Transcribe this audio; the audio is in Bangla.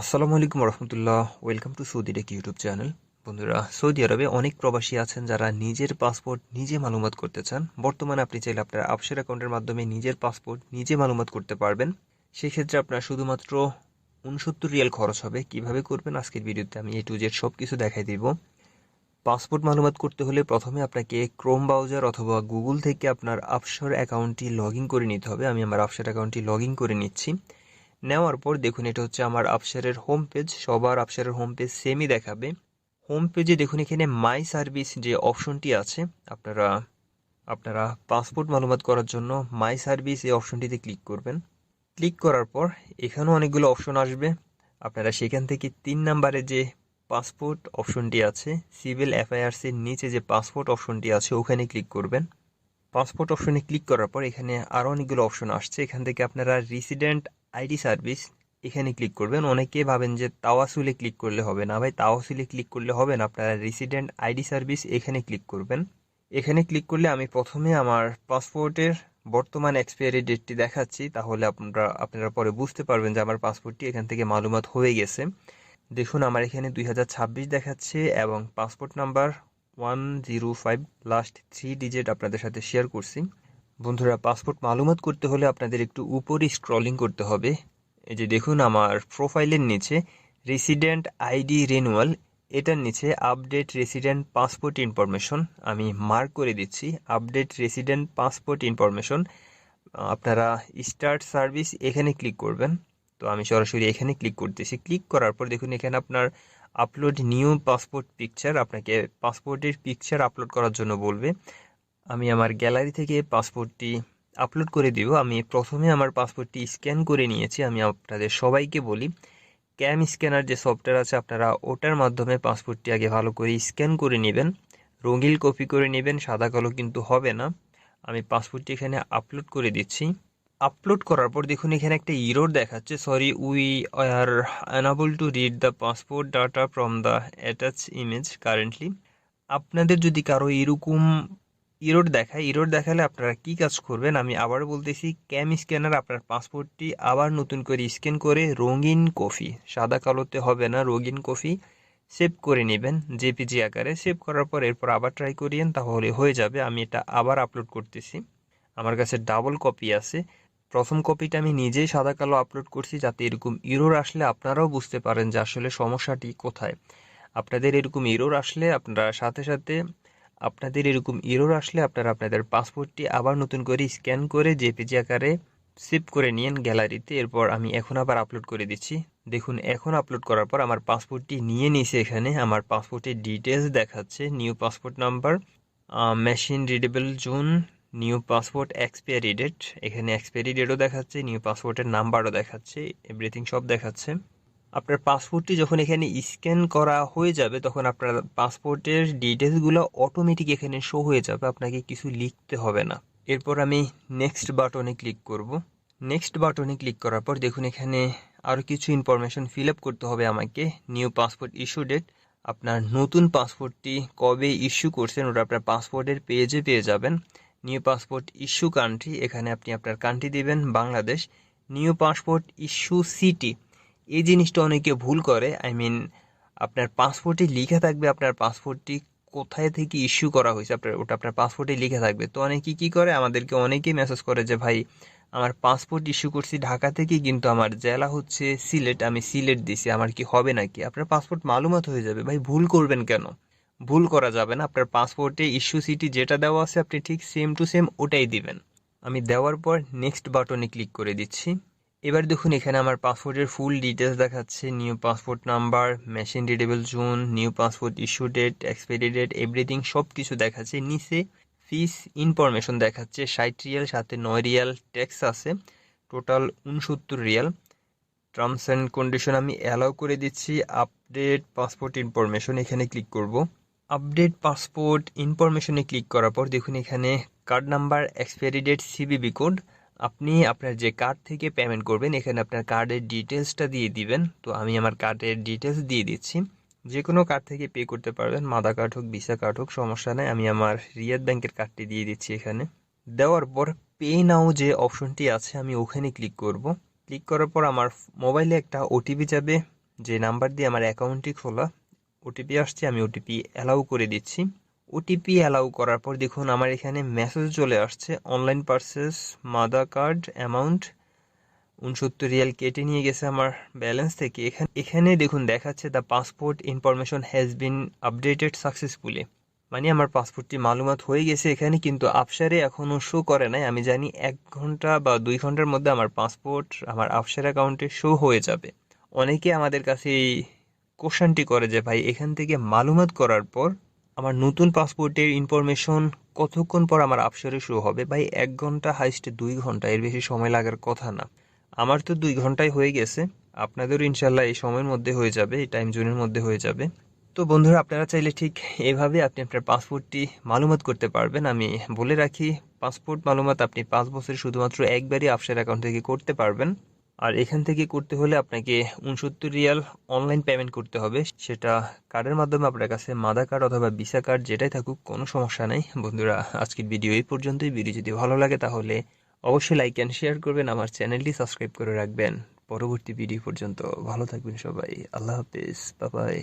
আসসালামু আলাইকুম রহমতুল্লাহ welcome to Saudi Tech YouTube channel বন্ধুরা সৌদি আরবে অনেক প্রবাসী আছেন যারা নিজের পাসপোর্ট নিজে মালুমাত করতে চান। বর্তমানে আপনি চাইলে আপনার আপসের অ্যাকাউন্টের মাধ্যমে নিজের পাসপোর্ট নিজে মালুমাত করতে পারবেন। সেক্ষেত্রে আপনার শুধুমাত্র উনসত্তর রিয়াল খরচ হবে। কীভাবে করবেন আজকের ভিডিওতে আমি এ টু জেড সব কিছু দেখাই দিব। পাসপোর্ট মালুমাত করতে হলে প্রথমে আপনাকে ক্রোম ব্রাউজার অথবা গুগল থেকে আপনার আপসর অ্যাকাউন্টটি লগ করে নিতে হবে। আমি আমার আপসর অ্যাকাউন্টটি লগ করে নিচ্ছি। নেওয়ার পর দেখুন, এটা হচ্ছে আমার আপসারের হোম পেজ সবার আপসারের হোম পেজ সেমই দেখাবে। হোম পেজে দেখুন, এখানে মাই সার্ভিস যে অপশনটি আছে, আপনারা আপনারা পাসপোর্ট মালুমাত করার জন্য মাই সার্ভিস এই অপশনটিতে ক্লিক করবেন। ক্লিক করার পর এখানেও অনেকগুলো অপশন আসবে। আপনারা সেখান থেকে তিন নাম্বারে যে পাসপোর্ট অপশনটি আছে সিভিল এফআইআরসির নিচে যে পাসপোর্ট অপশনটি আছে, ওখানে ক্লিক করবেন। পাসপোর্ট অপশনে ক্লিক করার পর এখানে আরও অনেকগুলো অপশন আসছে। এখান থেকে আপনারা রেসিডেন্ট আইডি সার্ভিস, এখানে ক্লিক করবেন। অনেকে ভাবেন যে তাওয়াসুলে ক্লিক করলে হবে না। ভাই, তাওয়াসুলে ক্লিক করলে হবে না। আপনারা রেসিডেন্ট আইডি সার্ভিস, এখানে ক্লিক করবেন। এখানে ক্লিক করলে আমি প্রথমে আমার পাসপোর্টের বর্তমান এক্সপায়ারি ডেটটি দেখাচ্ছি। তাহলে আপনারা আপনারা পরে বুঝতে পারবেন যে আমার পাসপোর্টটি এখান থেকে মালুমাত হয়ে গেছে। দেখুন, আমার এখানে দুই হাজার ছাব্বিশ দেখাচ্ছে এবং passport number one zero five last three digit আপনাদের সাথে শেয়ার করছি। বন্ধুরা পাসপোর্ট মালুমাত করতে হলে আপনাদের একটু উপরে স্ক্রলিং করতে হবে। এই যে দেখুন, আমার প্রোফাইলের নিচে রেসিডেন্ট আইডি রেনুয়াল এটার নিচে আপডেট রেসিডেন্ট পাসপোর্ট ইনফরমেশন আমি মার্ক করে দিচ্ছি। আপডেট রেসিডেন্ট পাসপোর্ট ইনফরমেশন আপনারা স্টার্ট সার্ভিস এখানে ক্লিক করবেন। তো আমি সরাসরি এখানে ক্লিক করতেছি। ক্লিক করার পর দেখুন, এখানে আপনার আপলোড নিউ পাসপোর্ট পিকচার আপনাকে পাসপোর্টের পিকচার আপলোড করার জন্য বলবে। আমি আমার গ্যালারি থেকে পাসপোর্টটি আপলোড করে দিব। আমি প্রথমে আমার পাসপোর্টটি স্ক্যান করে নিয়েছি। আমি আপনাদের সবাইকে বলি ক্যাম স্ক্যানার যে সফটওয়্যার আছে, আপনারা ওটার মাধ্যমে পাসপোর্টটি আগে ভালো করে স্ক্যান করে নেবেন। রঙিল কপি করে নেবেন, সাদা কালো কিন্তু হবে না। আমি পাসপোর্টটি এখানে আপলোড করে দিচ্ছি। আপলোড করার পর দেখুন, এখানে একটা ইরোর দেখাচ্ছে। Sorry we are unable to read the passport data from the attach image currently আপনাদের যদি কারও এরকম ইরোড দেখায়। ইরোড দেখালে আপনারা কি কাজ করবেন? আমি আবার বলতেছি, ক্যাম স্ক্যানার আপনার পাসপোর্টটি আবার নতুন করে স্ক্যান করে রঙিন কপি, সাদা কালোতে হবে না, রঙিন কপি সেভ করে নেবেন, জেপিজি আকারে সেভ করার পর এরপর আবার ট্রাই করিয়েন, তাহলে হয়ে যাবে। আমি এটা আবার আপলোড করতেছি। আমার কাছে ডাবল কপি আছে। প্রথম কপিটা আমি নিজেই সাদা কালো আপলোড করছি, যাতে এরকম ইরোর আসলে আপনারাও বুঝতে পারেন যে আসলে সমস্যাটি কোথায়। আপনাদের এরকম ইরোর আসলে আপনারা সাথে সাথে আপনাদের এরকম ইরোর আসলে আপনারা আপনাদের পাসপোর্টটি আবার নতুন করে স্ক্যান করে জেপিজি আকারে সেভ করে নিন গ্যালারিতে এরপর আমি এখন আবার আপলোড করে দিচ্ছি। দেখুন, এখন আপলোড করার পর আমার পাসপোর্টটি নিয়ে নিয়েছে এখানে। আমার পাসপোর্টের ডিটেলস দেখাচ্ছে। New passport number machine readable zone new passport expiry date এখানে এক্সপায়ারি ডেটও দেখাচ্ছে নিউ পাসপোর্টের নাম্বারও দেখাচ্ছে এভরিথিং সব দেখাচ্ছে। আপনার পাসপোর্টটি যখন এখানে স্ক্যান করা হয়ে যাবে, তখন আপনার পাসপোর্টের ডিটেলসগুলো অটোমেটিক এখানে শো হয়ে যাবে। আপনাকে কিছু লিখতে হবে না। এরপর আমি নেক্সট বাটনে ক্লিক করব। নেক্সট বাটনে ক্লিক করার পর দেখুন, এখানে আরও কিছু ইনফরমেশন ফিল আপ করতে হবে আমাকে। নিউ পাসপোর্ট ইস্যু ডেট আপনার নতুন পাসপোর্টটি কবে ইস্যু করছেন, ওটা আপনার পাসপোর্টের পেজে পেয়ে যাবেন। নিউ পাসপোর্ট ইস্যু কান্ট্রি এখানে আপনি আপনার কান্ট্রি দিবেন, Bangladesh. New passport issue city এই জিনিসটা অনেকে ভুল করে। আই মিন আপনার পাসপোর্টে লিখে থাকবে, আপনার পাসপোর্টটি কোথায় থেকে ইস্যু করা হয়েছে, আপনার, ওটা আপনার পাসপোর্টে লিখে থাকবে। তো অনেকে কী করে? আমাদেরকে অনেকেই মেসেজ করে যে, ভাই, আমার পাসপোর্ট ইস্যু করছি ঢাকা থেকে, কিন্তু আমার জেলা হচ্ছে সিলেট, আমি সিলেট দিছি, আমার কি হবে নাকি? আপনার পাসপোর্ট মালুমাত হয়ে যাবে। ভাই, ভুল করবেন কেন? ভুল করা যাবে না। আপনার পাসপোর্টে ইস্যু সিটি যেটা দেওয়া আছে, আপনি ঠিক সেম টু সেম ওটাই দিবেন। আমি দেওয়ার পর নেক্সট বাটনে ক্লিক করে দিচ্ছি। এবার দেখুন, এখানে আমার পাসপোর্টের ফুল ডিটেলস দেখাচ্ছে। New passport number machine readable zone new passport issue date expiry date everything সব কিছু দেখাচ্ছে। নিচে ফিস ইনফরমেশন দেখাচ্ছে। ষাট রিয়াল, সাথে নয় রিয়াল ট্যাক্স আছে। টোটাল উনসত্তর রিয়াল। টার্মস অ্যান্ড কন্ডিশন আমি অ্যালাউ করে দিচ্ছি। আপডেট পাসপোর্ট ইনফরমেশন এখানে ক্লিক করব। আপডেট পাসপোর্ট ইনফরমেশনে ক্লিক করার পর দেখুন, এখানে card number expiry date CVV code আপনি আপনার যে কার্ড থেকে পেমেন্ট করবেন, এখানে আপনার কার্ডের ডিটেলসটা দিয়ে দিবেন। তো আমি আমার কার্ডের ডিটেলস দিয়ে দিচ্ছি। যে কোনো কার্ড থেকে পে করতে পারবেন মাদা কার্ড হোক ভিসা কার্ড হোক, সমস্যা নেই। আমি আমার রিয়াদ ব্যাংকের কার্ডটি দিয়ে দিচ্ছি এখানে। দেওয়ার পর পে নাও যে অপশনটি আছে, আমি ওখানে ক্লিক করব। ক্লিক করার পর আমার মোবাইলে একটা ওটিপি যাবে। যে নাম্বার দিয়ে আমার অ্যাকাউন্টটি খোলা। ওটিপি আসছে, আমি ওটিপি অ্যালাউ করে দিচ্ছি। ওটিপি অ্যালাউ করার পর দেখুন আমার এখানে মেসেজ চলে আসছে online purchase Mada card amount উনসত্তর রিয়াল কেটে নিয়ে গেছে আমার ব্যালেন্স থেকে। এখানে এখানে দেখুন দেখাচ্ছে the passport information has been updated successfully মানে আমার পাসপোর্টটি মালুমাত হয়ে গেছে এখানে, কিন্তু আফসারে এখনও শো করে নাই। আমি জানি এক ঘণ্টা বা দুই ঘণ্টার মধ্যে আমার পাসপোর্ট আমার আফসার অ্যাকাউন্টে শো হয়ে যাবে। অনেকে আমাদের কাছে এই কোশ্চানটি করে যে, ভাই, এখান থেকে মালুমাত করার পর আমার নতুন পাসপোর্টের ইনফরমেশন কতক্ষণ পর আমার আফসারে শো হবে? ভাই, এক ঘণ্টা হাইস্টে দুই ঘণ্টা, এর বেশি সময় লাগার কথা না। আমার তো দুই ঘন্টায় হয়ে গেছে। আপনাদেরও ইনশাল্লাহ এই সময়ের মধ্যে হয়ে যাবে, এই টাইম জোনের মধ্যে হয়ে যাবে। তো বন্ধুরা, আপনারা চাইলে ঠিক এভাবে আপনি আপনার পাসপোর্টটি মালুমাত করতে পারবেন। আমি বলে রাখি, পাসপোর্ট মালুমাত আপনি পাঁচ বছর শুধুমাত্র একবারই আফসার অ্যাকাউন্ট থেকে করতে পারবেন। আর এখান থেকে করতে হলে আপনাকে উনসত্তর রিয়াল অনলাইন পেমেন্ট করতে হবে। সেটা কার্ডের মাধ্যমে আপনার কাছে মাদা কার্ড অথবা ভিসা কার্ড যেটাই থাকুক, কোনো সমস্যা নেই। বন্ধুরা, আজকের ভিডিও এই পর্যন্তই। ভিডিও যদি ভালো লাগে তাহলে অবশ্যই লাইক অ্যান্ড শেয়ার করবেন। আমার চ্যানেলটি সাবস্ক্রাইব করে রাখবেন। পরবর্তী ভিডিও পর্যন্ত। ভালো থাকবেন সবাই। আল্লাহ হাফিজ। বাবাই